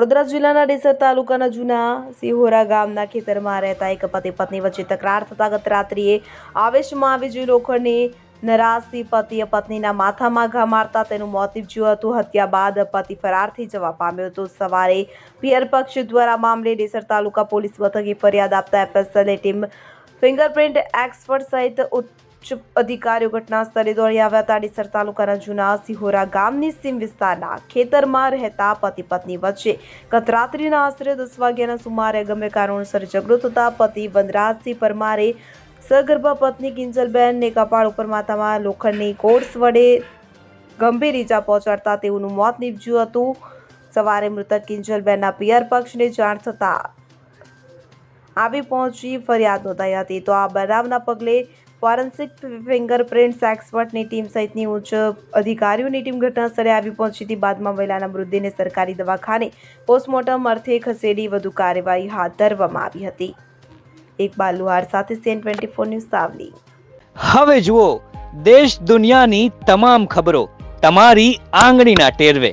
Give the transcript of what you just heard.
વડોદરા જિલ્લાના ડેસર તાલુકાના જૂના સિહોરા ગામના ખેતરમાં રહેતા એક પતિ પત્ની વચ્ચે તકરાર થતા ગત રાત્રિએ આવેશમાં આવી જોઈ લોખંડની નરાશથી પતિએ પત્નીના માથામાં ઘા મારતા તેનું મોત નીપજ્યું હતું. હત્યા બાદ પતિ ફરાર થઈ જવા પામ્યો હતો. સવારે પિયર પક્ષ દ્વારા મામલે ડેસર તાલુકા પોલીસ મથકે ફરિયાદ આપતા એફએસએલની ટીમ ફિંગરપ્રિન્ટ એક્સપર્ટ સહિત અધિકારીઓ ઘટના સ્થળે દોડી આવ્યા હતા. ડીસર તાલુકાના જૂના સિહોરા ગામની સીમ વિસ્તારના ખેતરમાં રહેતા પતિ પત્ની વચ્ચે ગત રાત્રિના આશરે દસ વાગ્યાના સુમારે ગમે કારણોસર ઝઘડો થતા પતિ વનરાજસિંહ પરમારે સગર્ભા પત્ની કિંજલબેનને કપાળ ઉપર માથામાં લોખંડની કોર્સ વડે ગંભીર ઈજા પહોંચાડતા તેઓનું મોત નીપજ્યું હતું. સવારે મૃતક કિંજલબેનના પિયર પક્ષને જાણ થતાં આવી પહોંચી ફરિયાદ નોંધાઈ હતી. તો આ બનાવના પગલે ફોરેન્સિક ફિંગરપ્રિન્ટ્સ એક્સપર્ટની ટીમ સહિતની ઉચ્ચ અધિકારીઓની ટીમ ઘટનાસ્થળે આવી પહોંચી હતી. બાદમાં મહિલાના મૃતદેહને સરકારી દવાખાને પોસ્ટમોર્ટમ અર્થે ખસેડી વધુ કાર્યવાહી હાથ ધરવામાં આવી હતી. ઇકબાલ લુહાર સાથે CN twenty four news Savli. હવે જુઓ, દેશ દુનિયાની તમામ ખબરો તમારી આંગળીના ટેરવે.